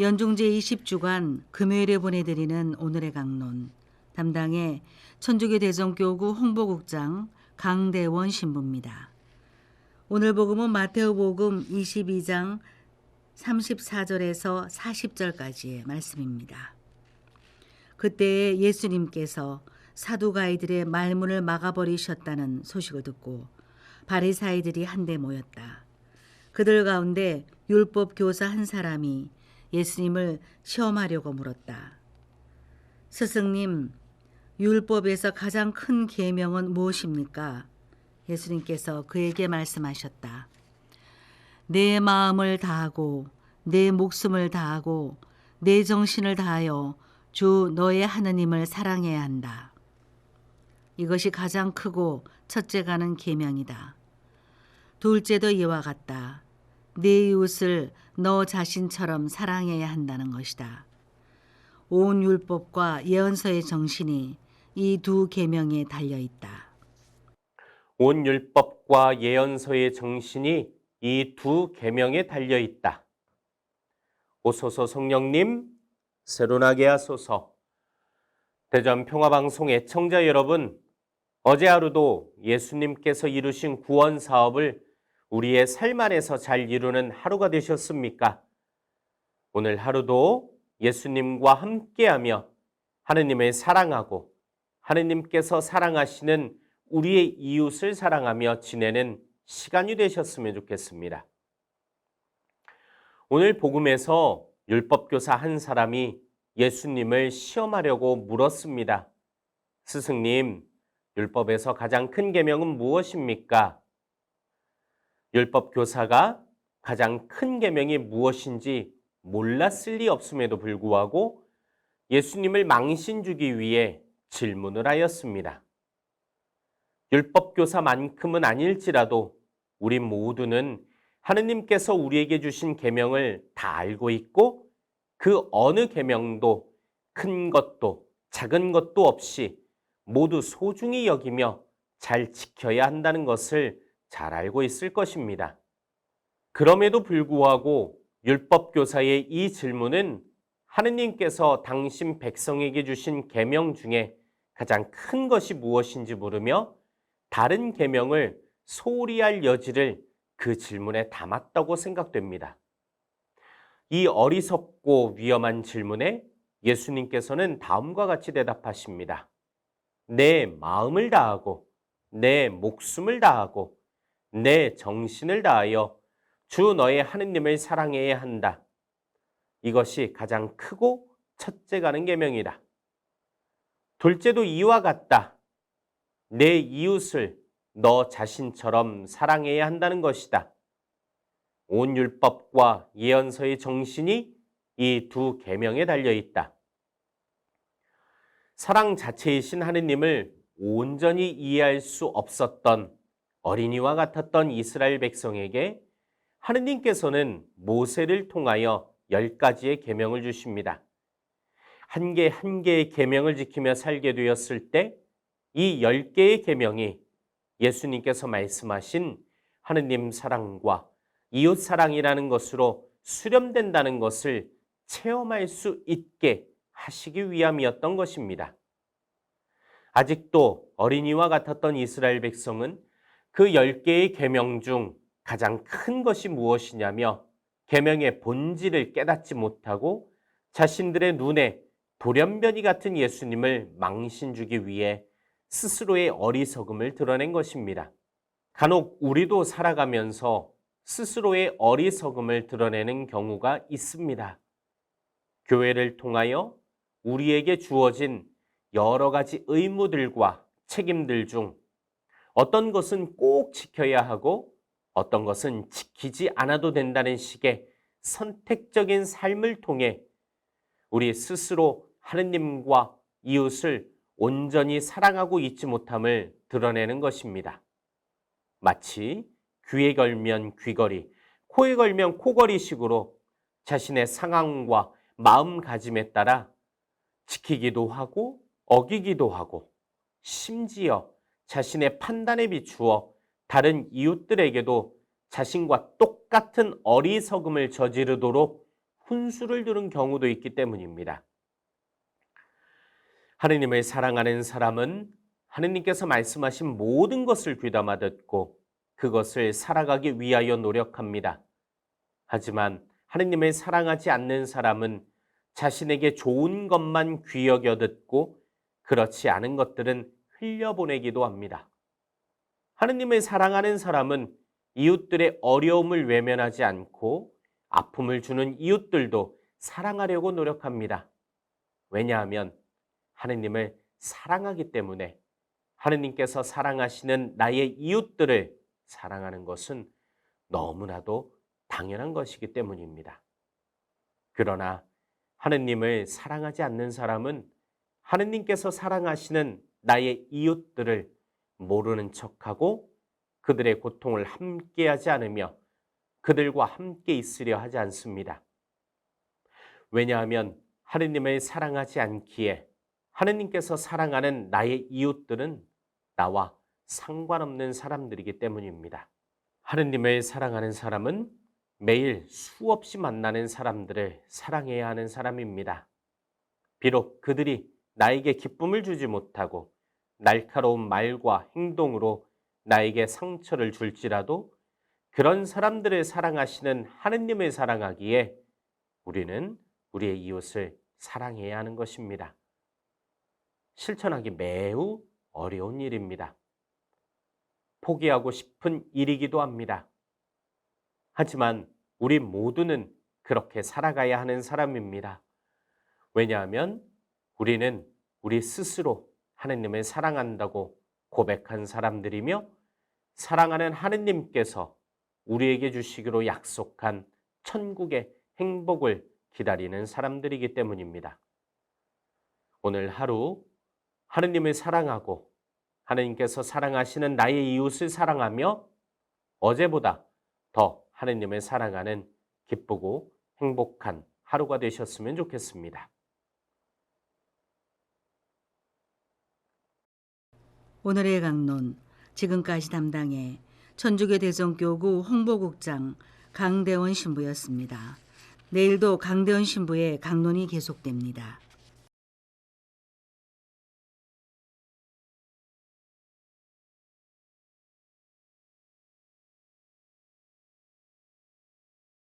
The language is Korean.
연중제 20주간 금요일에 보내드리는 오늘의 강론 담당의 천주교 대전교구 홍보국장 강대원 신부입니다. 오늘 복음은 마테오 복음 22장 34절에서 40절까지의 말씀입니다. 그때 예수님께서 사두가이들의 말문을 막아버리셨다는 소식을 듣고 바리사이들이 한데 모였다. 그들 가운데 율법 교사 한 사람이 예수님을 시험하려고 물었다. 스승님, 율법에서 가장 큰 계명은 무엇입니까? 예수님께서 그에게 말씀하셨다. 내 마음을 다하고 내 목숨을 다하고 내 정신을 다하여 주 너의 하느님을 사랑해야 한다. 이것이 가장 크고 첫째 가는 계명이다. 둘째도 이와 같다. 내 이웃을 너 자신처럼 사랑해야 한다는 것이다. 온 율법과 예언서의 정신이 이 두 계명에 달려 있다. 온 율법과 예언서의 정신이 이 두 계명에 달려 있다. 오소서 성령님, 새로나게 하소서. 대전 평화방송 애청자 여러분, 어제 하루도 예수님께서 이루신 구원 사업을 우리의 삶 안에서 잘 이루는 하루가 되셨습니까? 오늘 하루도 예수님과 함께하며 하느님을 사랑하고 하느님께서 사랑하시는 우리의 이웃을 사랑하며 지내는 시간이 되셨으면 좋겠습니다. 오늘 복음에서 율법교사 한 사람이 예수님을 시험하려고 물었습니다. 스승님, 율법에서 가장 큰 계명은 무엇입니까? 율법 교사가 가장 큰 계명이 무엇인지 몰랐을 리 없음에도 불구하고 예수님을 망신 주기 위해 질문을 하였습니다. 율법 교사만큼은 아닐지라도 우리 모두는 하느님께서 우리에게 주신 계명을 다 알고 있고 그 어느 계명도 큰 것도 작은 것도 없이 모두 소중히 여기며 잘 지켜야 한다는 것을 잘 알고 있을 것입니다. 그럼에도 불구하고 율법교사의 이 질문은 하느님께서 당신 백성에게 주신 계명 중에 가장 큰 것이 무엇인지 물으며 다른 계명을 소홀히 할 여지를 그 질문에 담았다고 생각됩니다. 이 어리석고 위험한 질문에 예수님께서는 다음과 같이 대답하십니다. 내 마음을 다하고 내 목숨을 다하고 내 정신을 다하여 주 너의 하느님을 사랑해야 한다. 이것이 가장 크고 첫째 가는 계명이다. 둘째도 이와 같다. 내 이웃을 너 자신처럼 사랑해야 한다는 것이다. 온 율법과 예언서의 정신이 이 두 계명에 달려 있다. 사랑 자체이신 하느님을 온전히 이해할 수 없었던 어린이와 같았던 이스라엘 백성에게 하느님께서는 모세를 통하여 열 가지의 계명을 주십니다. 한 개 한 개의 계명을 지키며 살게 되었을 때 이 열 개의 계명이 예수님께서 말씀하신 하느님 사랑과 이웃 사랑이라는 것으로 수렴된다는 것을 체험할 수 있게 하시기 위함이었던 것입니다. 아직도 어린이와 같았던 이스라엘 백성은 그 열 개의 계명 중 가장 큰 것이 무엇이냐며 계명의 본질을 깨닫지 못하고 자신들의 눈에 돌연변이 같은 예수님을 망신 주기 위해 스스로의 어리석음을 드러낸 것입니다. 간혹 우리도 살아가면서 스스로의 어리석음을 드러내는 경우가 있습니다. 교회를 통하여 우리에게 주어진 여러 가지 의무들과 책임들 중 어떤 것은 꼭 지켜야 하고 어떤 것은 지키지 않아도 된다는 식의 선택적인 삶을 통해 우리 스스로 하느님과 이웃을 온전히 사랑하고 있지 못함을 드러내는 것입니다. 마치 귀에 걸면 귀걸이, 코에 걸면 코걸이식으로 자신의 상황과 마음가짐에 따라 지키기도 하고 어기기도 하고 심지어 자신의 판단에 비추어 다른 이웃들에게도 자신과 똑같은 어리석음을 저지르도록 훈수를 두는 경우도 있기 때문입니다. 하느님을 사랑하는 사람은 하느님께서 말씀하신 모든 것을 귀담아 듣고 그것을 살아가기 위하여 노력합니다. 하지만 하느님을 사랑하지 않는 사람은 자신에게 좋은 것만 귀여겨 듣고 그렇지 않은 것들은 흘려보내기도 합니다. 하느님을 사랑하는 사람은 이웃들의 어려움을 외면하지 않고 아픔을 주는 이웃들도 사랑하려고 노력합니다. 왜냐하면 하느님을 사랑하기 때문에 하느님께서 사랑하시는 나의 이웃들을 사랑하는 것은 너무나도 당연한 것이기 때문입니다. 그러나 하느님을 사랑하지 않는 사람은 하느님께서 사랑하시는 나의 이웃들을 모르는 척하고 그들의 고통을 함께하지 않으며 그들과 함께 있으려 하지 않습니다. 왜냐하면 하느님을 사랑하지 않기에 하느님께서 사랑하는 나의 이웃들은 나와 상관없는 사람들이기 때문입니다. 하느님을 사랑하는 사람은 매일 수없이 만나는 사람들을 사랑해야 하는 사람입니다. 비록 그들이 나에게 기쁨을 주지 못하고 날카로운 말과 행동으로 나에게 상처를 줄지라도 그런 사람들을 사랑하시는 하느님을 사랑하기에 우리는 우리의 이웃을 사랑해야 하는 것입니다. 실천하기 매우 어려운 일입니다. 포기하고 싶은 일이기도 합니다. 하지만 우리 모두는 그렇게 살아가야 하는 사람입니다. 왜냐하면 우리는 우리 스스로 하느님을 사랑한다고 고백한 사람들이며 사랑하는 하느님께서 우리에게 주시기로 약속한 천국의 행복을 기다리는 사람들이기 때문입니다. 오늘 하루 하느님을 사랑하고 하느님께서 사랑하시는 나의 이웃을 사랑하며 어제보다 더 하느님을 사랑하는 기쁘고 행복한 하루가 되셨으면 좋겠습니다. 오늘의 강론 지금까지 담당해 천주교 대성교구 홍보국장 강대원 신부였습니다. 내일도 강대원 신부의 강론이 계속됩니다.